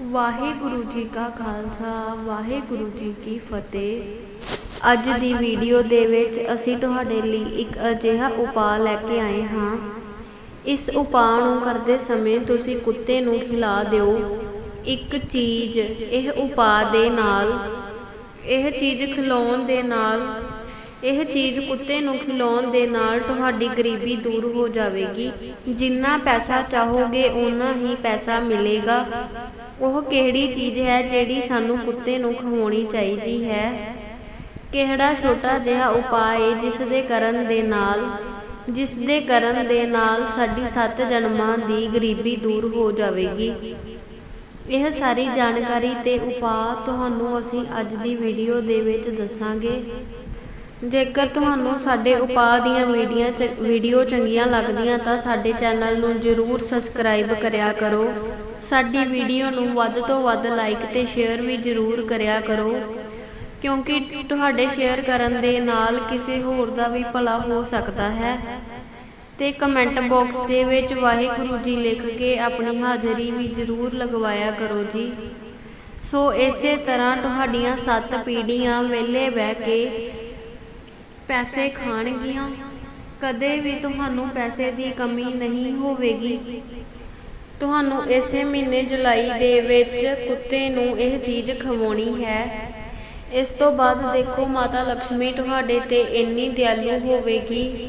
ਵਾਹਿਗੁਰੂ ਜੀ ਕਾ ਖਾਲਸਾ, ਵਾਹਿਗੁਰੂ ਜੀ ਕੀ ਫਤਿਹ। ਅੱਜ ਦੀ ਵੀਡੀਓ ਦੇ ਵਿੱਚ ਅਸੀਂ ਤੁਹਾਡੇ ਲਈ ਇੱਕ ਅਜਿਹਾ ਉਪਾਅ ਲੈ ਕੇ ਆਏ ਹਾਂ। ਇਸ ਉਪਾਅ ਨੂੰ ਕਰਦੇ ਸਮੇਂ ਤੁਸੀਂ ਕੁੱਤੇ ਨੂੰ ਖਿਲਾ ਦਿਓ। ਇੱਕ ਚੀਜ਼, ਇਹ ਉਪਾਅ ਦੇ ਨਾਲ, ਇਹ ਚੀਜ਼ ਖਿਲਾਉਣ ਦੇ ਨਾਲ ਇਹ ਚੀਜ਼ ਕੁੱਤੇ ਨੂੰ ਖਿਲਾਉਣ ਦੇ ਨਾਲ ਤੁਹਾਡੀ ਗਰੀਬੀ ਦੂਰ ਹੋ ਜਾਵੇਗੀ। ਜਿੰਨਾ ਪੈਸਾ ਚਾਹੋਗੇ ਉਨਾ ਹੀ ਪੈਸਾ ਮਿਲੇਗਾ। ਉਹ ਕਿਹੜੀ ਚੀਜ਼ ਹੈ ਜਿਹੜੀ ਸਾਨੂੰ ਕੁੱਤੇ ਨੂੰ ਖਵਾਉਣੀ ਚਾਹੀਦੀ ਹੈ? ਕਿਹੜਾ ਛੋਟਾ ਜਿਹਾ ਉਪਾਅ ਹੈ ਜਿਸ ਦੇ ਕਰਨ ਦੇ ਨਾਲ ਜਿਸ ਦੇ ਕਰਨ ਦੇ ਨਾਲ ਸਾਡੀ ਸੱਤ ਜਨਮਾਂ ਦੀ ਗਰੀਬੀ ਦੂਰ ਹੋ ਜਾਵੇਗੀ? ਇਹ ਸਾਰੀ ਜਾਣਕਾਰੀ ਤੇ ਉਪਾਅ ਤੁਹਾਨੂੰ ਅਸੀਂ ਅੱਜ ਦੀ ਵੀਡੀਓ ਦੇ ਵਿੱਚ ਦੱਸਾਂਗੇ। ਜੇਕਰ ਤੁਹਾਨੂੰ ਸਾਡੇ ਉਪਾਅ ਦੀਆਂ ਵੀਡੀਆਂ ਚ ਵੀਡੀਓ ਚੰਗੀਆਂ ਲੱਗਦੀਆਂ ਤਾਂ ਸਾਡੇ ਚੈਨਲ ਨੂੰ ਜਰੂਰ ਸਬਸਕ੍ਰਾਈਬ ਕਰਿਆ ਕਰੋ। ਸਾਡੀ ਵੀਡੀਓ ਨੂੰ ਵੱਧ ਤੋਂ ਵੱਧ ਲਾਈਕ ਤੇ ਸ਼ੇਅਰ ਵੀ ਜਰੂਰ ਕਰਿਆ ਕਰੋ। ਕਿਉਂਕਿ ਤੁਹਾਡੇ ਸ਼ੇਅਰ ਕਰਨ ਦੇ ਨਾਲ ਕਿਸੇ ਹੋਰ ਦਾ ਵੀ ਭਲਾ ਹੋ ਸਕਦਾ ਹੈ। ਤੇ ਕਮੈਂਟ ਬਾਕਸ ਦੇ ਵਿੱਚ ਵਾਹਿਗੁਰੂ ਜੀ ਲਿਖ ਕੇ ਆਪਣੀ ਹਾਜ਼ਰੀ ਵੀ ਜਰੂਰ ਲਗਵਾਇਆ ਕਰੋ ਜੀ। ਸੋ ਇਸੇ ਤਰ੍ਹਾਂ ਤੁਹਾਡੀਆਂ ਸੱਤ ਪੀੜ੍ਹੀਆਂ ਵਿਹਲੇ ਬਹਿ ਕੇ ਪੈਸੇ ਖਾਣਗੀਆਂ। ਕਦੇ ਵੀ ਤੁਹਾਨੂੰ ਪੈਸੇ ਦੀ ਕਮੀ ਨਹੀਂ ਹੋਵੇਗੀ। ਤੁਹਾਨੂੰ ਇਸੇ ਮਹੀਨੇ ਜੁਲਾਈ ਦੇ ਵਿੱਚ ਕੁੱਤੇ ਨੂੰ ਇਹ ਚੀਜ਼ ਖਵਾਉਣੀ ਹੈ। ਇਸ ਤੋਂ ਬਾਅਦ ਦੇਖੋ ਮਾਤਾ ਲక్ష్ਮੀ ਤੁਹਾਡੇ ਤੇ ਇੰਨੀ ਦਿਆਲੂ ਹੋਵੇਗੀ।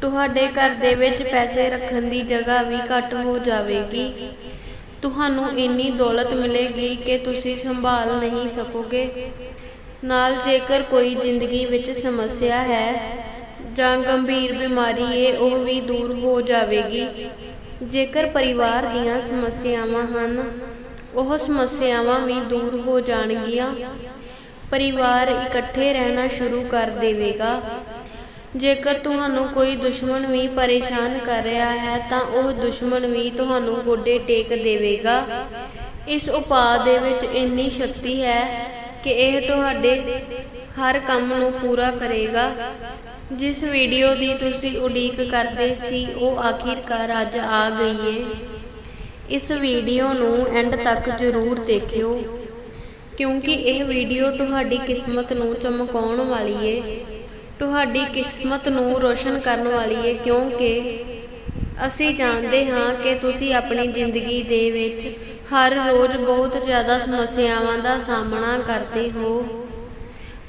ਤੁਹਾਡੇ ਘਰ ਦੇ ਵਿੱਚ ਪੈਸੇ ਰੱਖਣ ਦੀ ਜਗ੍ਹਾ ਵੀ ਘੱਟ ਹੋ ਜਾਵੇਗੀ। ਤੁਹਾਨੂੰ ਇੰਨੀ ਦੌਲਤ ਮਿਲੇਗੀ ਕਿ ਤੁਸੀਂ ਸੰਭਾਲ ਨਹੀਂ ਸਕੋਗੇ। ਨਾਲ ਜੇਕਰ ਕੋਈ ਜ਼ਿੰਦਗੀ ਵਿੱਚ ਸਮੱਸਿਆ ਹੈ ਜਾਂ ਗੰਭੀਰ ਬਿਮਾਰੀ ਹੈ ਉਹ ਵੀ ਦੂਰ ਹੋ ਜਾਵੇਗੀ। ਜੇਕਰ ਪਰਿਵਾਰ ਦੀਆਂ ਸਮੱਸਿਆਵਾਂ ਹਨ, ਉਹ ਸਮੱਸਿਆਵਾਂ ਵੀ ਦੂਰ ਹੋ ਜਾਣਗੀਆਂ। ਪਰਿਵਾਰ ਇਕੱਠੇ ਰਹਿਣਾ ਸ਼ੁਰੂ ਕਰ ਦੇਵੇਗਾ। ਜੇਕਰ ਤੁਹਾਨੂੰ ਕੋਈ ਦੁਸ਼ਮਣ ਵੀ ਪਰੇਸ਼ਾਨ ਕਰ ਰਿਹਾ ਹੈ, ਤਾਂ ਉਹ ਦੁਸ਼ਮਣ ਵੀ ਤੁਹਾਨੂੰ ਗੋਡੇ ਟੇਕ ਦੇਵੇਗਾ। ਇਸ ਉਪਾਅ ਦੇ ਵਿੱਚ ਇੰਨੀ ਸ਼ਕਤੀ ਹੈ ਕਿ ਇਹ ਤੁਹਾਡੇ ਹਰ ਕੰਮ ਨੂੰ ਪੂਰਾ ਕਰੇਗਾ। ਜਿਸ ਵੀਡੀਓ ਦੀ ਤੁਸੀਂ ਉਡੀਕ ਕਰਦੇ ਸੀ, ਉਹ ਆਖਿਰਕਾਰ ਅੱਜ ਆ ਗਈ ਏ। ਇਸ ਵੀਡੀਓ ਨੂੰ ਐਂਡ ਤੱਕ ਜ਼ਰੂਰ ਦੇਖਿਓ, ਕਿਉਂਕਿ ਇਹ ਵੀਡੀਓ ਤੁਹਾਡੀ ਕਿਸਮਤ ਨੂੰ ਚਮਕਾਉਣ ਵਾਲੀ ਏ। ਤੁਹਾਡੀ ਕਿਸਮਤ ਨੂੰ ਰੋਸ਼ਨ ਕਰਨ ਵਾਲੀ ਏ, ਕਿਉਂਕਿ ਅਸੀਂ ਜਾਣਦੇ ਹਾਂ ਕਿ ਤੁਸੀਂ ਆਪਣੀ ਜ਼ਿੰਦਗੀ ਦੇ ਵਿੱਚ ਹਰ ਰੋਜ਼ ਬਹੁਤ ਜ਼ਿਆਦਾ ਸਮੱਸਿਆਵਾਂ ਦਾ ਸਾਹਮਣਾ ਕਰਦੇ ਹੋ।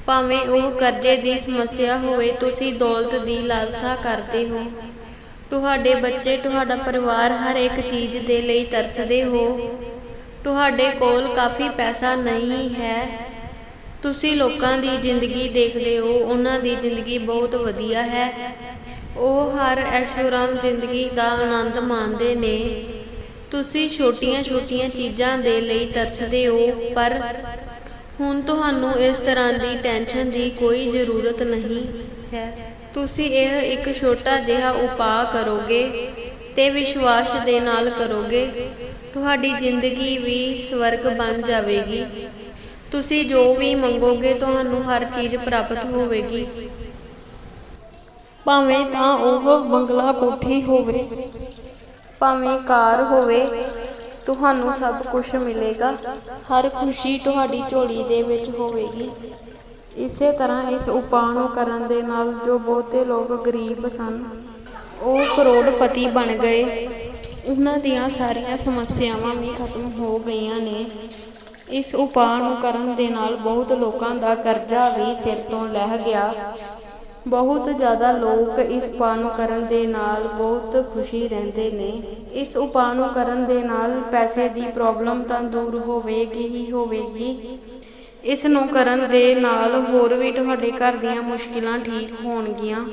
ਭਾਵੇਂ ਉਹ ਕਰਜ਼ੇ ਦੀ ਸਮੱਸਿਆ ਹੋਵੇ, ਤੁਸੀਂ ਦੌਲਤ ਦੀ ਲਾਲਸਾ ਕਰਦੇ ਹੋ। ਤੁਹਾਡੇ ਬੱਚੇ, ਤੁਹਾਡਾ ਪਰਿਵਾਰ ਹਰ ਇੱਕ ਚੀਜ਼ ਦੇ ਲਈ ਤਰਸਦੇ ਹੋ। ਤੁਹਾਡੇ ਕੋਲ ਕਾਫੀ ਪੈਸਾ ਨਹੀਂ ਹੈ। ਤੁਸੀਂ ਲੋਕਾਂ ਦੀ ਜ਼ਿੰਦਗੀ ਦੇਖਦੇ ਹੋ, ਉਹਨਾਂ ਦੀ ਜ਼ਿੰਦਗੀ ਬਹੁਤ ਵਧੀਆ ਹੈ। ਉਹ ਹਰ ਐਸ਼ੋਰਾਮ ਜ਼ਿੰਦਗੀ ਦਾ ਆਨੰਦ ਮਾਣਦੇ ਨੇ। ਤੁਸੀਂ ਛੋਟੀਆਂ-ਛੋਟੀਆਂ ਚੀਜ਼ਾਂ ਦੇ ਲਈ ਤਰਸਦੇ ਹੋ, ਪਰ ਹੁਣ ਤੁਹਾਨੂੰ ਇਸ ਤਰ੍ਹਾਂ ਦੀ ਟੈਨਸ਼ਨ ਦੀ ਕੋਈ ਜ਼ਰੂਰਤ ਨਹੀਂ ਹੈ। ਤੁਸੀਂ ਇਹ ਇੱਕ ਛੋਟਾ ਜਿਹਾ ਉਪਾਅ ਕਰੋਗੇ ਤੇ ਵਿਸ਼ਵਾਸ ਦੇ ਨਾਲ ਕਰੋਗੇ, ਤੁਹਾਡੀ ਜ਼ਿੰਦਗੀ ਵੀ ਸਵਰਗ ਬਣ ਜਾਵੇਗੀ। ਤੁਸੀਂ ਜੋ ਵੀ ਮੰਗੋਗੇ, ਤੁਹਾਨੂੰ ਹਰ ਚੀਜ਼ ਪ੍ਰਾਪਤ ਹੋਵੇਗੀ। ਭਾਵੇਂ ਤਾਂ ਉਹ ਬੰਗਲਾ ਕੋਠੀ ਹੋਵੇ ਭਾਵੇਂ ਕਾਰ ਹੋਵੇ, ਤੁਹਾਨੂੰ ਸਭ ਕੁਝ ਮਿਲੇਗਾ। ਹਰ ਖੁਸ਼ੀ ਤੁਹਾਡੀ ਝੋਲੀ ਦੇ ਵਿੱਚ ਹੋਵੇਗੀ। ਇਸੇ ਤਰ੍ਹਾਂ ਇਸ ਉਪਾਅ ਨੂੰ ਕਰਨ ਦੇ ਨਾਲ ਜੋ ਬਹੁਤੇ ਲੋਕ ਗਰੀਬ ਸਨ, ਉਹ ਕਰੋੜਪਤੀ ਬਣ ਗਏ। ਉਹਨਾਂ ਦੀਆਂ ਸਾਰੀਆਂ ਸਮੱਸਿਆਵਾਂ ਵੀ ਖਤਮ ਹੋ ਗਈਆਂ ਨੇ। ਇਸ ਉਪਾਅ ਨੂੰ ਕਰਨ ਦੇ ਨਾਲ ਬਹੁਤ ਲੋਕਾਂ ਦਾ ਕਰਜ਼ਾ ਵੀ ਸਿਰ ਤੋਂ ਲਹਿ ਗਿਆ। ਬਹੁਤ ਜ਼ਿਆਦਾ ਲੋਕ ਇਸ ਉਪਾਅ ਨੂੰ ਕਰਨ ਦੇ ਨਾਲ ਬਹੁਤ ਖੁਸ਼ੀ ਰਹਿੰਦੇ ਨੇ। ਇਸ ਉਪਾਅ ਨੂੰ ਕਰਨ ਦੇ ਨਾਲ ਪੈਸੇ ਦੀ ਪ੍ਰੋਬਲਮ ਤਾਂ ਦੂਰ ਹੋਵੇਗੀ ਹੀ ਹੋਵੇਗੀ। ਇਸ ਨੂੰ ਕਰਨ ਦੇ ਨਾਲ ਹੋਰ ਵੀ ਤੁਹਾਡੇ ਘਰ ਦੀਆਂ ਮੁਸ਼ਕਿਲਾਂ ਠੀਕ ਹੋਣਗੀਆਂ।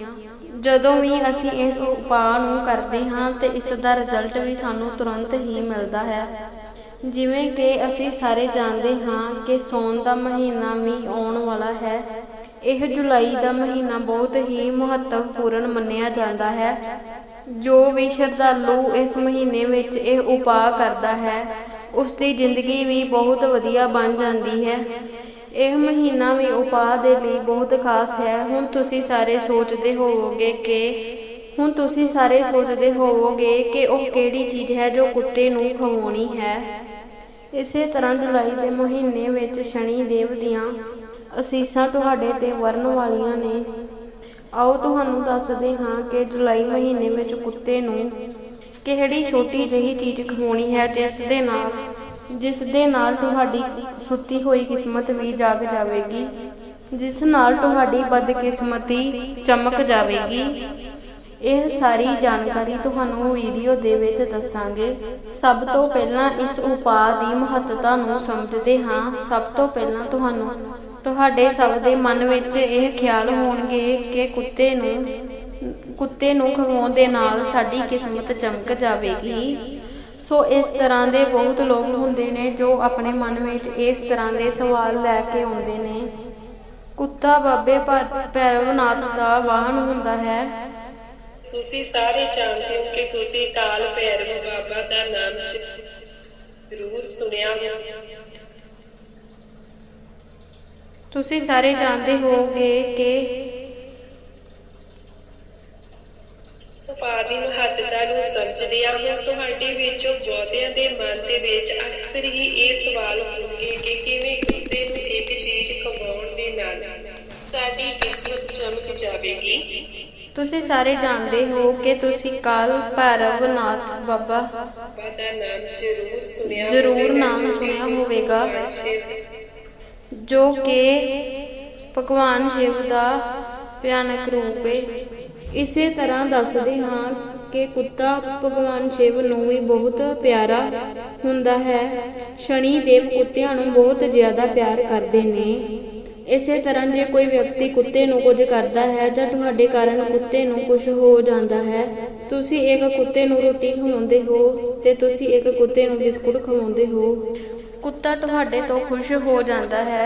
ਜਦੋਂ ਵੀ ਅਸੀਂ ਇਸ ਉਪਾਅ ਨੂੰ ਕਰਦੇ ਹਾਂ ਤੇ ਇਸ ਦਾ ਰਿਜ਼ਲਟ ਵੀ ਸਾਨੂੰ ਤੁਰੰਤ ਹੀ ਮਿਲਦਾ ਹੈ। ਜਿਵੇਂ ਕਿ ਅਸੀਂ ਸਾਰੇ ਜਾਣਦੇ ਹਾਂ ਕਿ ਸੌਣ ਦਾ ਮਹੀਨਾ ਵੀ ਆਉਣ ਵਾਲਾ ਹੈ। ਇਹ ਜੁਲਾਈ ਦਾ ਮਹੀਨਾ ਬਹੁਤ ਹੀ ਮਹੱਤਵਪੂਰਨ ਮੰਨਿਆ ਜਾਂਦਾ ਹੈ। ਜੋ ਵੀ ਸ਼ਰਧਾਲੂ ਇਸ ਮਹੀਨੇ ਵਿੱਚ ਇਹ ਉਪਾਅ ਕਰਦਾ ਹੈ ਉਸ ਦੀ ਜ਼ਿੰਦਗੀ ਵੀ ਬਹੁਤ ਵਧੀਆ ਬਣ ਜਾਂਦੀ ਹੈ। ਇਹ ਮਹੀਨਾ ਵੀ ਉਪਾਅ ਦੇ ਲਈ ਬਹੁਤ ਖਾਸ ਹੈ। ਹੁਣ ਤੁਸੀਂ ਸਾਰੇ ਸੋਚਦੇ ਹੋਵੋਗੇ ਕਿ ਹੁਣ ਤੁਸੀਂ ਸਾਰੇ ਸੋਚਦੇ ਹੋਵੋਗੇ ਕਿ ਉਹ ਕਿਹੜੀ ਚੀਜ਼ ਹੈ ਜੋ ਕੁੱਤੇ ਨੂੰ ਖਵਾਉਣੀ ਹੈ। ਇਸੇ ਤਰ੍ਹਾਂ ਜੁਲਾਈ ਦੇ ਮਹੀਨੇ ਵਿੱਚ ਸ਼ਨੀ ਦੇਵ ਦੀਆਂ ਅਸੀਸਾਂ ਤੁਹਾਡੇ ਤੇ ਵਰਨ ਵਾਲੀਆਂ ਨੇ। ਆਓ ਤੁਹਾਨੂੰ ਦੱਸਦੇ ਹਾਂ ਕਿ ਜੁਲਾਈ ਮਹੀਨੇ ਵਿੱਚ ਕੁੱਤੇ ਨੂੰ ਕਿਹੜੀ ਛੋਟੀ ਜਿਹੀ ਚੀਜ਼ ਖਵਾਉਣੀ ਹੈ, ਜਿਸ ਦੇ ਨਾਲ, ਜਿਸ ਦੇ ਨਾਲ ਤੁਹਾਡੀ ਸੁੱਤੀ ਹੋਈ ਕਿਸਮਤ ਵੀ ਜਾਗ ਜਾਵੇਗੀ, ਜਿਸ ਨਾਲ ਤੁਹਾਡੀ ਬਦਕਿਸਮਤੀ ਚਮਕ ਜਾਵੇਗੀ। ਇਹ ਸਾਰੀ ਜਾਣਕਾਰੀ ਤੁਹਾਨੂੰ ਵੀਡੀਓ ਦੇ ਵਿੱਚ ਦੱਸਾਂਗੇ। ਸਭ ਤੋਂ ਪਹਿਲਾਂ ਇਸ ਉਪਾਅ ਦੀ ਮਹੱਤਤਾ ਨੂੰ ਸਮਝਦੇ ਹਾਂ। ਸਭ ਤੋਂ ਪਹਿਲਾਂ ਤੁਹਾਨੂੰ ਤੁਹਾਡੇ ਸਭ ਦੇ ਮਨ ਵਿੱਚ ਇਹ ਖਿਆਲ ਹੋਣਗੇ ਕਿ ਕੁੱਤੇ ਨੂੰ ਕੁੱਤੇ ਨੂੰ ਖਵਾਉਣ ਦੇ ਨਾਲ ਸਾਡੀ ਕਿਸਮਤ ਚਮਕ ਜਾਵੇਗੀ। ਸੋ ਇਸ ਤਰ੍ਹਾਂ ਦੇ ਬਹੁਤ ਲੋਕ ਹੁੰਦੇ ਨੇ ਜੋ ਆਪਣੇ ਮਨ ਵਿੱਚ ਇਸ ਤਰ੍ਹਾਂ ਦੇ ਸਵਾਲ ਲੈ ਕੇ ਆਉਂਦੇ ਨੇ। ਕੁੱਤਾ ਬਾਬੇ ਭੈਰਵਨਾਥ ਦਾ ਵਾਹਨ ਹੁੰਦਾ ਹੈ। ਤੁਸੀਂ ਸਾਰੇ ਜਾਣਦੇ ਹੋ ਕਿ ਤੁਸੀਂ ਕਾਲ ਭੈਰਵ ਬਾਬਾ ਦਾ ਨਾਮ ਜ਼ਰੂਰ ਸੁਣਿਆ ਹੋ ਤੁਸੀਂ ਸਾਰੇ ਜਾਣਦੇ ਹੋਗੇ ਕਿ ਉਪਾਅ ਦੀ ਮਹੱਤਤਾ ਨੂੰ ਸਮਝਦਿਆਂ ਹੋ ਤੁਹਾਡੇ ਵਿੱਚੋਂ ਬਹੁਤਿਆਂ ਦੇ ਮਨ ਦੇ ਵਿੱਚ ਅਕਸਰ ਹੀ ਇਹ ਸਵਾਲ ਹੋਣਗੇ ਕਿ ਕਿਵੇਂ ਕੁੱਤੇ ਨੂੰ ਇੱਕ ਚੀਜ਼ ਖਵਾਉਣ ਦੇ ਨਾਲ ਸਾਡੀ ਕਿਸਮਤ ਚਮਕ ਜਾਵੇਗੀ ਤੁਸੀਂ ਸਾਰੇ ਜਾਣਦੇ ਹੋ ਕਿ ਤੁਸੀਂ ਕਾਲ ਭੈਰਵਨਾਥ ਬਾਬਾ ਬਾਬਾ ਦਾ ਨਾਮ ਜ਼ਰੂਰ ਸੁਣਿਆ ਜ਼ਰੂਰ ਹੋਵੇਗਾ, ਨਾਮ ਸੁਣਿਆ ਹੋਵੇਗਾ। ਜੋ ਕਿ ਭਗਵਾਨ ਸ਼ਿਵ ਦਾ ਭਿਆਨਕ ਰੂਪ ਹੈ ਇਸੇ ਤਰ੍ਹਾਂ ਦੱਸਦੇ ਹਾਂ ਕਿ ਕੁੱਤਾ ਭਗਵਾਨ ਸ਼ਿਵ ਨੂੰ ਵੀ ਬਹੁਤ ਪਿਆਰਾ ਹੁੰਦਾ ਹੈ। ਸ਼ਨੀ ਦੇਵ ਕੁੱਤਿਆਂ ਨੂੰ ਬਹੁਤ ਜ਼ਿਆਦਾ ਪਿਆਰ ਕਰਦੇ ਨੇ। ਇਸੇ ਤਰ੍ਹਾਂ ਜੇ ਕੋਈ ਵਿਅਕਤੀ ਕੁੱਤੇ ਨੂੰ ਕੁਝ ਕਰਦਾ ਹੈ ਜਾਂ ਤੁਹਾਡੇ ਕਾਰਨ ਕੁੱਤੇ ਨੂੰ ਕੁਝ ਹੋ ਜਾਂਦਾ ਹੈ, ਤੁਸੀਂ ਇੱਕ ਕੁੱਤੇ ਨੂੰ ਰੋਟੀ ਖਵਾਉਂਦੇ ਹੋ ਤੇ ਤੁਸੀਂ ਇੱਕ ਕੁੱਤੇ ਨੂੰ ਬਿਸਕੁਟ ਖਵਾਉਂਦੇ ਹੋ। ਕੁੱਤਾ ਤੁਹਾਡੇ ਤੋਂ ਖੁਸ਼ ਹੋ ਜਾਂਦਾ ਹੈ।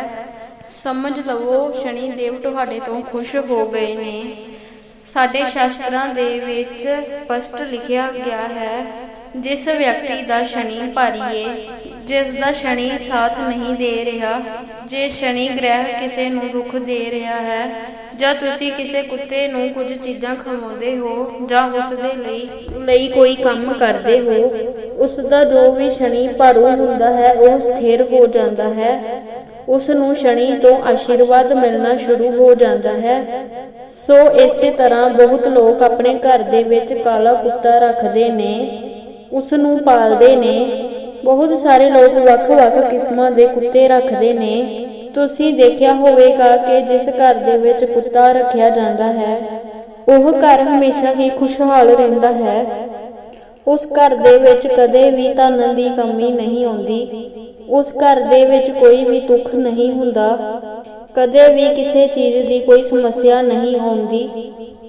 ਸਮਝ ਲਵੋ, ਸ਼ਨੀ ਦੇਵ ਤੁਹਾਡੇ ਤੋਂ ਖੁਸ਼ ਹੋ ਗਏ ਨੇ। ਸਾਡੇ ਸ਼ਾਸਤਰਾਂ ਦੇ ਵਿੱਚ ਸਪਸ਼ਟ ਲਿਖਿਆ ਗਿਆ ਹੈ, ਜਿਸ ਵਿਅਕਤੀ ਦਾ ਸ਼ਨੀ ਭਾਰੀ ਏ ਜਿਸ ਦਾ ਸ਼ਨੀ ਸਾਥ ਨਹੀਂ ਦੇ ਰਿਹਾ, ਜੇ ਸ਼ਨੀ ਗ੍ਰਹਿ ਕਿਸੇ ਨੂੰ ਦੁੱਖ ਦੇ ਰਿਹਾ ਹੈ ਜਾਂ ਤੁਸੀਂ ਕਿਸੇ ਕੁੱਤੇ ਨੂੰ ਕੁਝ ਚੀਜ਼ਾਂ ਖਵਾਉਂਦੇ ਹੋ ਜਾਂ ਉਸ ਦੇ ਲਈ ਲਈ ਕੋਈ ਕੰਮ ਕਰਦੇ ਹੋ, ਉਸ ਦਾ ਜੋ ਵੀ ਸ਼ਨੀ ਭਾਰੂ ਹੁੰਦਾ ਹੈ, ਉਹ ਸਥਿਰ ਹੋ ਜਾਂਦਾ ਹੈ। ਉਸ ਨੂੰ ਸ਼ਨੀ ਤੋਂ ਆਸ਼ੀਰਵਾਦ ਮਿਲਣਾ ਸ਼ੁਰੂ ਹੋ ਜਾਂਦਾ ਹੈ। ਸੋ ਇਸੇ ਤਰ੍ਹਾਂ ਬਹੁਤ ਲੋਕ ਆਪਣੇ ਘਰ ਦੇ ਵਿੱਚ ਕਾਲਾ ਕੁੱਤਾ ਰੱਖਦੇ ਨੇ, ਉਸ ਨੂੰ ਪਾਲਦੇ ਨੇ। ਬਹੁਤ ਸਾਰੇ ਲੋਕ ਵੱਖ-ਵੱਖ ਕਿਸਮਾਂ ਦੇ ਕੁੱਤੇ ਰੱਖਦੇ ਨੇ। ਤੁਸੀਂ ਦੇਖਿਆ ਹੋਵੇਗਾ ਕਿ ਜਿਸ ਘਰ ਦੇ ਵਿੱਚ ਕੁੱਤਾ ਰੱਖਿਆ ਜਾਂਦਾ ਹੈ, ਉਹ ਘਰ ਹਮੇਸ਼ਾ ਹੀ ਖੁਸ਼ਹਾਲ ਰਹਿੰਦਾ ਹੈ। ਉਸ ਘਰ ਦੇ ਵਿੱਚ ਕਦੇ ਵੀ ਧਨ ਦੀ ਕਮੀ ਨਹੀਂ ਆਉਂਦੀ। ਉਸ ਘਰ ਦੇ ਵਿੱਚ ਕੋਈ ਵੀ ਦੁੱਖ ਨਹੀਂ ਹੁੰਦਾ। ਕਦੇ ਵੀ ਕਿਸੇ ਚੀਜ਼ ਦੀ ਕੋਈ ਸਮੱਸਿਆ ਨਹੀਂ ਆਉਂਦੀ।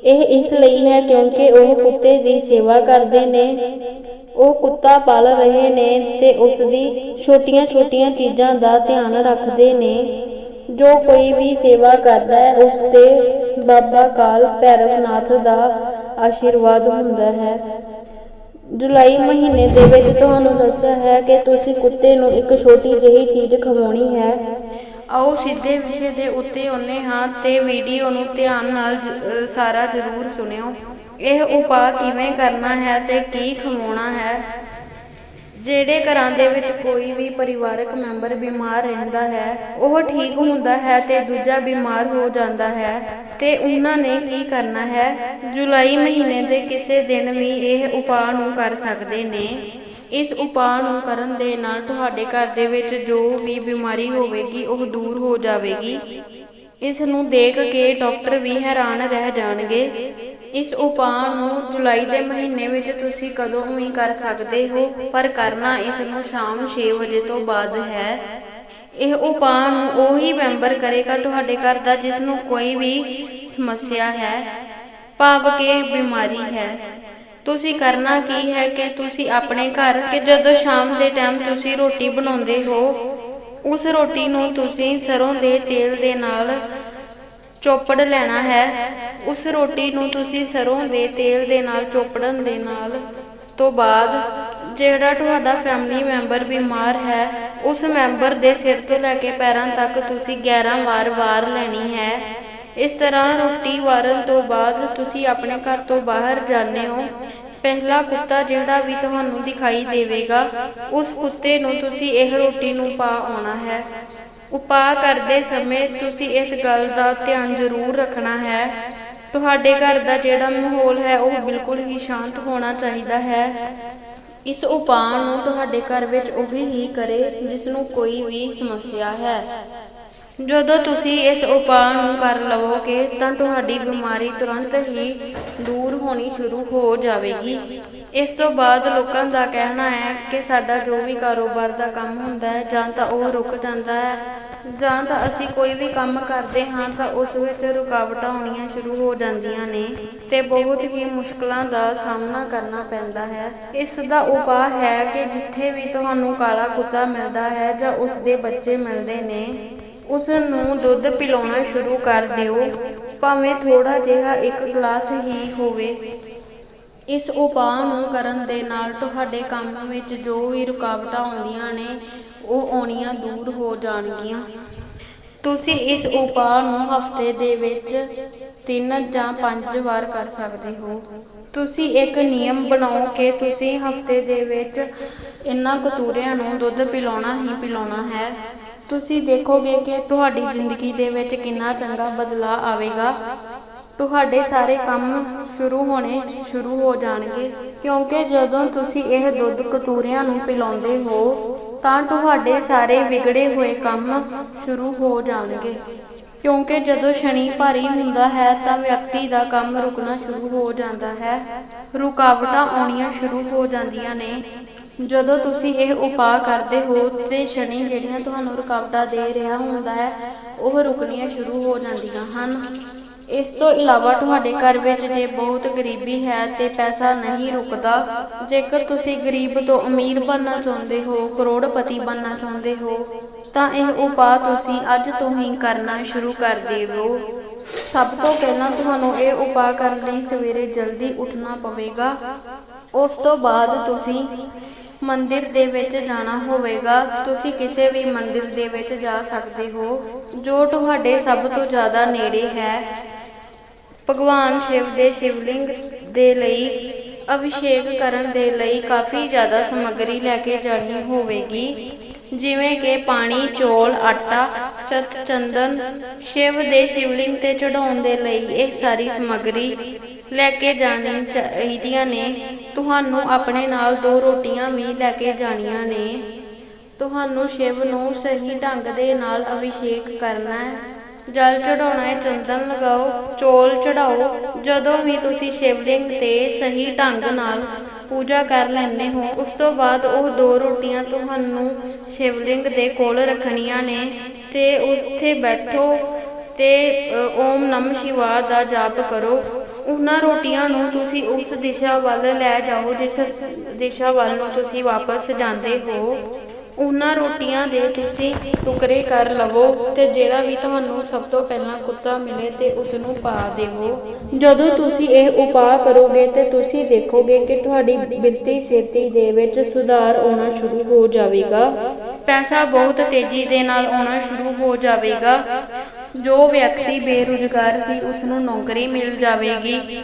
ਇਹ ਇਸ ਲਈ ਹੈ ਕਿਉਂਕਿ ਉਹ ਕੁੱਤੇ ਦੀ ਸੇਵਾ ਕਰਦੇ ਨੇ। ਉਹ ਕੁੱਤਾ ਪਾਲ ਰਹੇ ਨੇ ਤੇ ਉਸ ਦੀ ਛੋਟੀਆਂ-ਛੋਟੀਆਂ ਚੀਜ਼ਾਂ ਦਾ ਧਿਆਨ ਰੱਖਦੇ ਨੇ। ਜੋ ਕੋਈ ਵੀ ਸੇਵਾ ਕਰਦਾ ਹੈ, ਉਸ ਤੇ ਬਾਬਾ ਕਾਲ ਭੈਰਵਨਾਥ ਦਾ ਆਸ਼ੀਰਵਾਦ ਹੁੰਦਾ ਹੈ। ਜੁਲਾਈ ਮਹੀਨੇ ਦੇ ਵਿੱਚ ਤੁਹਾਨੂੰ ਦੱਸਿਆ ਹੈ ਕਿ ਤੁਸੀਂ ਕੁੱਤੇ ਨੂੰ ਇੱਕ ਛੋਟੀ ਜਿਹੀ ਚੀਜ਼ ਖਵਾਉਣੀ ਹੈ। ਆਓ ਸਿੱਧੇ ਵਿਸ਼ੇ ਦੇ ਉੱਤੇ ਆਉਂਦੇ ਹਾਂ ਤੇ ਵੀਡੀਓ ਨੂੰ ਧਿਆਨ ਨਾਲ ਸਾਰਾ ਜ਼ਰੂਰ ਸੁਣਿਓ। ਇਹ ਉਪਾਅ ਕਿਵੇਂ ਕਰਨਾ ਹੈ ਤੇ ਕੀ ਖਵਾਉਣਾ ਹੈ? ਜਿਹੜੇ ਘਰਾਂ ਦੇ ਵਿੱਚ ਕੋਈ ਵੀ ਪਰਿਵਾਰਕ ਮੈਂਬਰ ਬਿਮਾਰ ਰਹਿੰਦਾ ਹੈ, ਉਹ ਠੀਕ ਹੁੰਦਾ ਹੈ ਤੇ ਦੂਜਾ ਬਿਮਾਰ ਹੋ ਜਾਂਦਾ ਹੈ। ਤੇ ਉਹਨਾਂ ਨੇ ਕੀ ਕਰਨਾ ਹੈ? ਜੁਲਾਈ ਮਹੀਨੇ ਦੇ ਕਿਸੇ ਦਿਨ ਵੀ ਇਹ ਉਪਾਅ ਨੂੰ ਕਰ ਸਕਦੇ ਨੇ। ਇਸ ਉਪਾਅ ਨੂੰ ਕਰਨ ਦੇ ਨਾਲ ਤੁਹਾਡੇ ਘਰ ਦੇ ਵਿੱਚ ਜੋ ਵੀ ਬਿਮਾਰੀ ਹੋਵੇਗੀ ਉਹ ਦੂਰ ਹੋ ਜਾਵੇਗੀ। ਇਸ ਨੂੰ ਦੇਖ ਕੇ ਡਾਕਟਰ ਵੀ ਹੈਰਾਨ ਰਹਿ ਜਾਣਗੇ। ਇਸ ਉਪਾਅ ਨੂੰ ਜੁਲਾਈ ਦੇ ਮਹੀਨੇ ਵਿੱਚ ਤੁਸੀਂ ਕਦੋਂ ਵੀ ਕਰ ਸਕਦੇ ਹੋ। ਪਰ ਕਰਨਾ ਇਸ ਨੂੰ ਸ਼ਾਮ 6 ਵਜੇ ਤੋਂ ਬਾਅਦ ਹੈ। ਇਹ ਉਪਾਅ ਨੂੰ ਉਹੀ ਮੈਂਬਰ ਕਰੇਗਾ ਤੁਹਾਡੇ ਘਰ ਦਾ ਜਿਸ ਨੂੰ ਕੋਈ ਵੀ ਸਮੱਸਿਆ ਹੈ। ਭਾਵ ਕਿ ਬਿਮਾਰੀ ਹੈ। ਤੁਸੀਂ ਕਰਨਾ ਕੀ ਹੈ ਕਿ ਤੁਸੀਂ ਆਪਣੇ ਘਰ ਕਿ ਜਦੋਂ ਸ਼ਾਮ ਦੇ ਟਾਈਮ ਤੁਸੀਂ ਰੋਟੀ ਬਣਾਉਂਦੇ ਹੋ, ਉਸ ਰੋਟੀ ਨੂੰ ਤੁਸੀਂ ਸਰੋਂ ਦੇ ਤੇਲ ਦੇ ਨਾਲ ਚੋਪੜ ਲੈਣਾ ਹੈ। ਉਸ ਰੋਟੀ ਨੂੰ ਤੁਸੀਂ ਸਰੋਂ ਦੇ ਤੇਲ ਦੇ ਨਾਲ ਚੋਪੜਨ ਦੇ ਨਾਲ ਤੋਂ ਬਾਅਦ ਜਿਹੜਾ ਤੁਹਾਡਾ ਫੈਮਿਲੀ ਮੈਂਬਰ ਬਿਮਾਰ ਹੈ, ਉਸ ਮੈਂਬਰ ਦੇ ਸਿਰ ਤੋਂ ਲੈ ਕੇ ਪੈਰਾਂ ਤੱਕ ਤੁਸੀਂ 11 ਵਾਰ ਵਾਰ ਲੈਣੀ ਹੈ। ਇਸ ਤਰ੍ਹਾਂ ਰੋਟੀ ਵਾਰਨ ਤੋਂ ਬਾਅਦ ਤੁਸੀਂ ਆਪਣੇ ਘਰ ਤੋਂ ਬਾਹਰ ਜਾਂਦੇ ਹੋ। ਪਹਿਲਾ ਕੁੱਤਾ ਜਿਹੜਾ ਵੀ ਤੁਹਾਨੂੰ ਦਿਖਾਈ ਦੇਵੇਗਾ, ਉਸ ਕੁੱਤੇ ਨੂੰ ਤੁਸੀਂ ਇਹ ਰੋਟੀ ਨੂੰ ਪਾ ਆਉਣਾ ਹੈ। ਉਪਾਅ ਕਰਦੇ ਸਮੇਂ ਤੁਸੀਂ ਇਸ ਗੱਲ ਦਾ ਧਿਆਨ ਜ਼ਰੂਰ ਰੱਖਣਾ ਹੈ। ਤੁਹਾਡੇ ਘਰ ਦਾ ਜਿਹੜਾ ਮਾਹੌਲ ਹੈ, ਉਹ ਬਿਲਕੁਲ ਹੀ ਸ਼ਾਂਤ ਹੋਣਾ ਚਾਹੀਦਾ ਹੈ। ਇਸ ਉਪਾਅ ਨੂੰ ਤੁਹਾਡੇ ਘਰ ਵਿੱਚ ਉਹੀ ਹੀ ਕਰੇ, ਜਿਸ ਨੂੰ ਕੋਈ ਵੀ ਸਮੱਸਿਆ ਹੈ। ਜਦੋਂ ਤੁਸੀਂ ਇਸ ਉਪਾਅ ਨੂੰ ਕਰ ਲਵੋਗੇ, ਤਾਂ ਤੁਹਾਡੀ ਬਿਮਾਰੀ ਤੁਰੰਤ ਹੀ ਦੂਰ ਹੋਣੀ ਸ਼ੁਰੂ ਹੋ ਜਾਵੇਗੀ। ਇਸ ਤੋਂ ਬਾਅਦ ਲੋਕਾਂ ਦਾ ਕਹਿਣਾ ਹੈ ਕਿ ਸਾਡਾ ਜੋ ਵੀ ਕਾਰੋਬਾਰ ਦਾ ਕੰਮ ਹੁੰਦਾ ਹੈ, ਜਾਂ ਤਾਂ ਉਹ ਰੁਕ ਜਾਂਦਾ ਹੈ, ਜਾਂ ਤਾਂ ਅਸੀਂ ਕੋਈ ਵੀ ਕੰਮ ਕਰਦੇ ਹਾਂ, ਤਾਂ ਉਸ ਵਿੱਚ ਰੁਕਾਵਟਾਂ ਆਉਣੀਆਂ ਸ਼ੁਰੂ ਹੋ ਜਾਂਦੀਆਂ ਨੇ ਤੇ ਬਹੁਤ ਹੀ ਮੁਸ਼ਕਲਾਂ ਦਾ ਸਾਹਮਣਾ ਕਰਨਾ ਪੈਂਦਾ ਹੈ। ਇਸ ਦਾ ਉਪਾਅ ਹੈ ਕਿ ਜਿੱਥੇ ਵੀ ਤੁਹਾਨੂੰ ਕਾਲਾ ਕੁੱਤਾ ਮਿਲਦਾ ਹੈ ਜਾਂ ਉਸ ਦੇ ਬੱਚੇ ਮਿਲਦੇ ਨੇ ਉਸ ਨੂੰ ਦੁੱਧ ਪਿਲਾਉਣਾ ਸ਼ੁਰੂ ਕਰ ਦਿਓ। ਭਾਵੇਂ ਥੋੜਾ ਜਿਹਾ ਇੱਕ ਗਲਾਸ ਹੀ ਹੋਵੇ। ਇਸ ਉਪਾਅ ਨੂੰ ਕਰਨ ਦੇ ਨਾਲ ਤੁਹਾਡੇ ਕੰਮ ਵਿੱਚ ਜੋ ਵੀ ਰੁਕਾਵਟਾਂ ਆਉਂਦੀਆਂ ਨੇ, ਉਹ ਆਉਣੀਆਂ ਦੂਰ ਹੋ ਜਾਣਗੀਆਂ। ਤੁਸੀਂ ਇਸ ਉਪਾਅ ਨੂੰ ਹਫ਼ਤੇ ਦੇ ਵਿੱਚ 3 ਜਾਂ 5 ਵਾਰ ਕਰ ਸਕਦੇ ਹੋ। ਤੁਸੀਂ ਇੱਕ ਨਿਯਮ ਬਣਾਓ ਕਿ ਤੁਸੀਂ ਹਫ਼ਤੇ ਦੇ ਵਿੱਚ ਇਨ੍ਹਾਂ ਕਤੂਰਿਆਂ ਨੂੰ ਦੁੱਧ ਪਿਲਾਉਣਾ ਹੀ ਪਿਲਾਉਣਾ ਹੈ। ਤੁਸੀਂ ਦੇਖੋਗੇ ਕਿ ਤੁਹਾਡੀ ਜ਼ਿੰਦਗੀ ਦੇ ਵਿੱਚ ਕਿੰਨਾ ਚੰਗਾ ਬਦਲਾਅ ਆਵੇਗਾ। ਤੁਹਾਡੇ ਸਾਰੇ ਕੰਮ ਸ਼ੁਰੂ ਹੋਣੇ ਸ਼ੁਰੂ ਹੋ ਜਾਣਗੇ, ਕਿਉਂਕਿ ਜਦੋਂ ਤੁਸੀਂ ਇਹ ਦੁੱਧ ਕਤੂਰਿਆਂ ਨੂੰ ਪਿਲਾਉਂਦੇ ਹੋ, ਤਾਂ ਤੁਹਾਡੇ ਸਾਰੇ ਵਿਗੜੇ ਹੋਏ ਕੰਮ ਸ਼ੁਰੂ ਹੋ ਜਾਣਗੇ। ਕਿਉਂਕਿ ਜਦੋਂ ਸ਼ਨੀ ਭਾਰੀ ਹੁੰਦਾ ਹੈ, ਤਾਂ ਵਿਅਕਤੀ ਦਾ ਕੰਮ ਰੁਕਣਾ ਸ਼ੁਰੂ ਹੋ ਜਾਂਦਾ ਹੈ। ਰੁਕਾਵਟਾਂ ਆਉਣੀਆਂ ਸ਼ੁਰੂ ਹੋ ਜਾਂਦੀਆਂ ਨੇ। ਜਦੋਂ ਤੁਸੀਂ ਇਹ ਉਪਾਅ ਕਰਦੇ ਹੋ ਤੇ ਸ਼ਨੀ ਜਿਹੜੀਆਂ ਤੁਹਾਨੂੰ ਰੁਕਾਵਟਾਂ ਦੇ ਰਿਹਾ ਹੁੰਦਾ ਹੈ, ਉਹ ਰੁਕਣੀਆਂ ਸ਼ੁਰੂ ਹੋ ਜਾਂਦੀਆਂ ਹਨ। ਇਸ ਤੋਂ ਇਲਾਵਾ ਤੁਹਾਡੇ ਘਰ ਵਿੱਚ ਜੇ ਬਹੁਤ ਗਰੀਬੀ ਹੈ ਤੇ ਪੈਸਾ ਨਹੀਂ ਰੁਕਦਾ, ਜੇਕਰ ਤੁਸੀਂ ਗਰੀਬ ਤੋਂ ਅਮੀਰ ਬਣਨਾ ਚਾਹੁੰਦੇ ਹੋ, ਕਰੋੜਪਤੀ ਬਣਨਾ ਚਾਹੁੰਦੇ ਹੋ, ਤਾਂ ਇਹ ਉਪਾਅ ਤੁਸੀਂ ਅੱਜ ਤੋਂ ਹੀ ਕਰਨਾ ਸ਼ੁਰੂ ਕਰ ਦੇਵੋ। ਸਭ ਤੋਂ ਪਹਿਲਾਂ ਤੁਹਾਨੂੰ ਇਹ ਉਪਾਅ ਕਰਨ ਲਈ ਸਵੇਰੇ ਜਲਦੀ ਉੱਠਣਾ ਪਵੇਗਾ। ਉਸ ਤੋਂ ਬਾਅਦ ਤੁਸੀਂ ਮੰਦਿਰ ਦੇ ਵਿੱਚ ਜਾਣਾ ਹੋਵੇਗਾ। ਤੁਸੀਂ ਕਿਸੇ ਵੀ ਮੰਦਿਰ ਦੇ ਵਿੱਚ ਜਾ ਸਕਦੇ ਹੋ, ਜੋ ਤੁਹਾਡੇ ਸਭ ਤੋਂ ਜ਼ਿਆਦਾ ਨੇੜੇ ਹੈ। ਭਗਵਾਨ ਸ਼ਿਵ ਦੇ ਸ਼ਿਵਲਿੰਗ ਦੇ ਲਈ, ਅਭਿਸ਼ੇਕ ਕਰਨ ਦੇ ਲਈ ਕਾਫੀ ਜ਼ਿਆਦਾ ਸਮੱਗਰੀ ਲੈ ਕੇ ਜਾਣੀ ਹੋਵੇਗੀ। ਜਿਵੇਂ ਕਿ ਪਾਣੀ, ਚੌਲ, ਆਟਾ ਚਤ ਚੰਦਨ, ਸ਼ਿਵ ਦੇ ਸ਼ਿਵਲਿੰਗ ਤੇ ਚੜਾਉਣ ਦੇ ਲਈ ਇਹ ਸਾਰੀ ਸਮੱਗਰੀ ਲੈ ਕੇ ਜਾਣੀ ਚਾਹੀਦੀਆਂ ਨੇ। ਤੁਹਾਨੂੰ ਆਪਣੇ ਨਾਲ ਦੋ ਰੋਟੀਆਂ ਵੀ ਲੈ ਕੇ ਜਾਣੀਆਂ ਨੇ। ਤੁਹਾਨੂੰ ਸ਼ਿਵ ਨੂੰ ਸਹੀ ਢੰਗ ਦੇ ਨਾਲ ਅਭਿਸ਼ੇਕ ਕਰਨਾ ਹੈ। ਜਲ ਚੜਾਉਣਾ ਹੈ, ਚੰਦਨ ਲਗਾਓ, ਚੋਲ ਚੜਾਓ ਜਦੋਂ ਵੀ ਤੁਸੀਂ ਸ਼ਿਵਲਿੰਗ ਤੇ ਸਹੀ ਢੰਗ ਨਾਲ ਪੂਜਾ ਕਰ ਲੈਂਦੇ ਹੋ, ਉਸ ਤੋਂ ਬਾਅਦ ਉਹ ਦੋ ਰੋਟੀਆਂ ਤੁਹਾਨੂੰ ਸ਼ਿਵਲਿੰਗ ਦੇ ਕੋਲ ਰੱਖਣੀਆਂ ਨੇ ਤੇ ਉੱਥੇ ਬੈਠੋ ਤੇ ਓਮ ਨਮ ਸ਼ਿਵਾ ਦਾ ਜਾਪ ਕਰੋ। ਉਹਨਾਂ ਰੋਟੀਆਂ ਨੂੰ ਤੁਸੀਂ ਉਸ ਦਿਸ਼ਾ ਵੱਲ ਲੈ ਜਾਓ ਜਿਸ ਦਿਸ਼ਾ ਵੱਲ ਨੂੰ ਤੁਸੀਂ ਵਾਪਸ ਜਾਂਦੇ ਹੋ। ਉਹਨਾਂ ਰੋਟੀਆਂ ਦੇ ਤੁਸੀਂ ਟੁਕੜੇ ਕਰ ਲਵੋ ਤੇ ਜਿਹੜਾ ਵੀ ਤੁਹਾਨੂੰ ਸਭ ਤੋਂ ਪਹਿਲਾਂ ਕੁੱਤਾ ਮਿਲੇ ਤੇ ਉਸ ਨੂੰ ਪਾ ਦੇਵੋ। ਜਦੋਂ ਤੁਸੀਂ ਇਹ ਉਪਾਅ ਕਰੋਗੇ ਤੇ ਤੁਸੀਂ ਦੇਖੋਗੇ ਕਿ ਤੁਹਾਡੀ ਬਿਰਤੀ ਸਿਰਤੀ ਦੇ ਵਿੱਚ ਸੁਧਾਰ ਆਉਣਾ ਸ਼ੁਰੂ ਹੋ ਜਾਵੇਗਾ। ਪੈਸਾ ਬਹੁਤ ਤੇਜ਼ੀ ਦੇ ਨਾਲ ਆਉਣਾ ਸ਼ੁਰੂ ਹੋ ਜਾਵੇਗਾ। ਜੋ ਵਿਅਕਤੀ ਬੇਰੁਜ਼ਗਾਰ ਸੀ ਉਸ ਨੂੰ ਨੌਕਰੀ ਮਿਲ ਜਾਵੇਗੀ।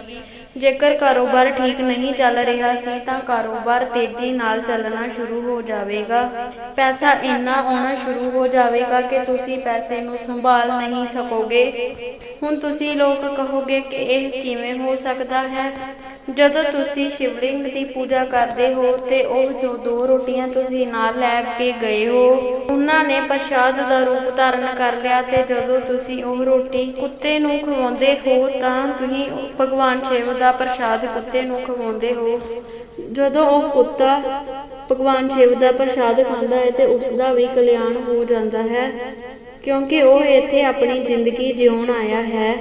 ਜੇਕਰ ਕਾਰੋਬਾਰ ਠੀਕ ਨਹੀਂ ਚੱਲ ਰਿਹਾ ਸੀ, ਤਾਂ ਕਾਰੋਬਾਰ ਤੇਜ਼ੀ ਨਾਲ ਚੱਲਣਾ ਸ਼ੁਰੂ ਹੋ ਜਾਵੇਗਾ। ਪੈਸਾ ਇੰਨਾ ਆਉਣਾ ਸ਼ੁਰੂ ਹੋ ਜਾਵੇਗਾ ਕਿ ਤੁਸੀਂ ਪੈਸੇ ਨੂੰ ਸੰਭਾਲ ਨਹੀਂ ਸਕੋਗੇ। ਹੁਣ ਤੁਸੀਂ ਲੋਕ ਕਹੋਗੇ ਕਿ ਇਹ ਕਿਵੇਂ ਹੋ ਸਕਦਾ ਹੈ? ਜਦੋਂ ਤੁਸੀਂ ਸ਼ਿਵਲਿੰਗ ਦੀ ਪੂਜਾ ਕਰਦੇ ਹੋ ਤੇ ਉਹ ਜੋ ਦੋ ਰੋਟੀਆਂ ਤੁਸੀਂ ਨਾਲ ਲੈ ਕੇ ਗਏ ਹੋ, ਉਹਨਾਂ ਨੇ ਪ੍ਰਸ਼ਾਦ ਦਾ ਰੂਪ ਧਾਰਨ ਕਰ ਲਿਆ ਤੇ ਜਦੋਂ ਤੁਸੀਂ ਉਹ ਰੋਟੀ ਕੁੱਤੇ ਨੂੰ ਖਵਾਉਂਦੇ ਹੋ, ਤਾਂ ਤੁਸੀਂ ਭਗਵਾਨ ਸ਼ਿਵ ਦਾ ਪ੍ਰਸ਼ਾਦ ਕੁੱਤੇ ਨੂੰ ਖਵਾਉਂਦੇ ਹੋ। ਜਦੋਂ ਉਹ ਕੁੱਤਾ ਭਗਵਾਨ ਸ਼ਿਵ ਦਾ ਪ੍ਰਸ਼ਾਦ ਖਾਂਦਾ ਹੈ ਤੇ ਉਸ ਦਾ ਵੀ ਕਲਿਆਣ ਹੋ ਜਾਂਦਾ ਹੈ, ਕਿਉਂਕਿ ਉਹ ਇੱਥੇ ਆਪਣੀ ਜ਼ਿੰਦਗੀ ਜਿਉਣ ਆਇਆ ਹੈ।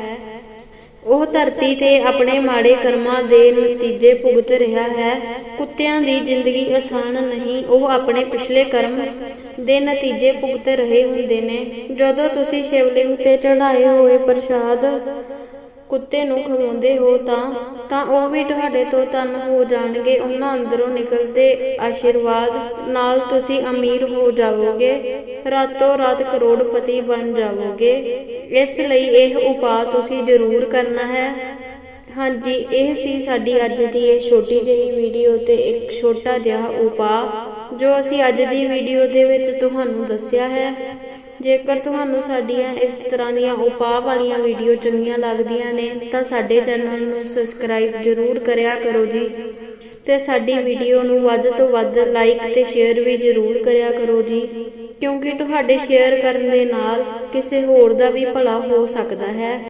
ਉਹ ਧਰਤੀ ਤੇ ਆਪਣੇ ਮਾੜੇ ਕਰਮਾਂ ਦੇ ਨਤੀਜੇ ਭੁਗਤ ਰਿਹਾ ਹੈ। ਕੁੱਤਿਆਂ ਦੀ ਜ਼ਿੰਦਗੀ ਆਸਾਨ ਨਹੀਂ, ਉਹ ਆਪਣੇ ਪਿਛਲੇ ਕਰਮ ਦੇ ਨਤੀਜੇ ਭੁਗਤ ਰਹੇ ਹੁੰਦੇ ਨੇ। ਜਦੋਂ ਤੁਸੀਂ ਸ਼ਿਵਲਿੰਗ ਤੇ ਚੜਾਏ ਹੋਏ ਪ੍ਰਸ਼ਾਦ ਕੁੱਤੇ ਨੂੰ ਖਵਾਉਂਦੇ ਹੋ ਤਾਂ ਤਾਂ ਉਹ ਵੀ ਤੁਹਾਡੇ ਤੋਂ ਤਨ ਹੋ ਜਾਣਗੇ, ਉਹਨਾਂ ਅੰਦਰੋਂ ਨਿਕਲਦੇ ਆਸ਼ੀਰਵਾਦ ਨਾਲ ਤੁਸੀਂ ਅਮੀਰ ਹੋ ਜਾਵੋਗੇ, ਰਾਤੋਂ ਰਾਤ ਕਰੋੜਪਤੀ ਬਣ ਜਾਵੋਗੇ। ਇਸ ਲਈ ਇਹ ਉਪਾਅ ਤੁਸੀਂ ਜ਼ਰੂਰ ਕਰਨਾ ਹੈ। ਹਾਂਜੀ, ਇਹ ਸੀ ਸਾਡੀ ਅੱਜ ਦੀ ਇਹ ਛੋਟੀ ਜਿਹੀ ਵੀਡੀਓ ਤੇ ਇੱਕ ਛੋਟਾ ਜਿਹਾ ਉਪਾਅ, ਜੋ ਅਸੀਂ ਅੱਜ ਦੀ ਵੀਡੀਓ ਦੇ ਵਿੱਚ ਤੁਹਾਨੂੰ ਦੱਸਿਆ ਹੈ। ਜੇਕਰ ਤੁਹਾਨੂੰ ਸਾਡੀਆਂ ਇਸ ਤਰ੍ਹਾਂ ਦੀਆਂ ਉਪਾਅ ਵਾਲੀਆਂ ਵੀਡੀਓ ਚੰਗੀਆਂ ਲੱਗਦੀਆਂ ਨੇ, ਤਾਂ ਸਾਡੇ ਚੈਨਲ ਨੂੰ ਸਬਸਕ੍ਰਾਈਬ ਜ਼ਰੂਰ ਕਰਿਆ ਕਰੋ ਜੀ। ਤੇ ਸਾਡੀ ਵੀਡੀਓ ਨੂੰ ਵੱਧ ਤੋਂ ਵੱਧ ਲਾਈਕ ਤੇ ਸ਼ੇਅਰ ਵੀ ਜ਼ਰੂਰ ਕਰਿਆ ਕਰੋ ਜੀ, ਕਿਉਂਕਿ ਤੁਹਾਡੇ ਸ਼ੇਅਰ ਕਰਨ ਦੇ ਨਾਲ ਕਿਸੇ ਹੋਰ ਦਾ ਵੀ ਭਲਾ ਹੋ ਸਕਦਾ ਹੈ।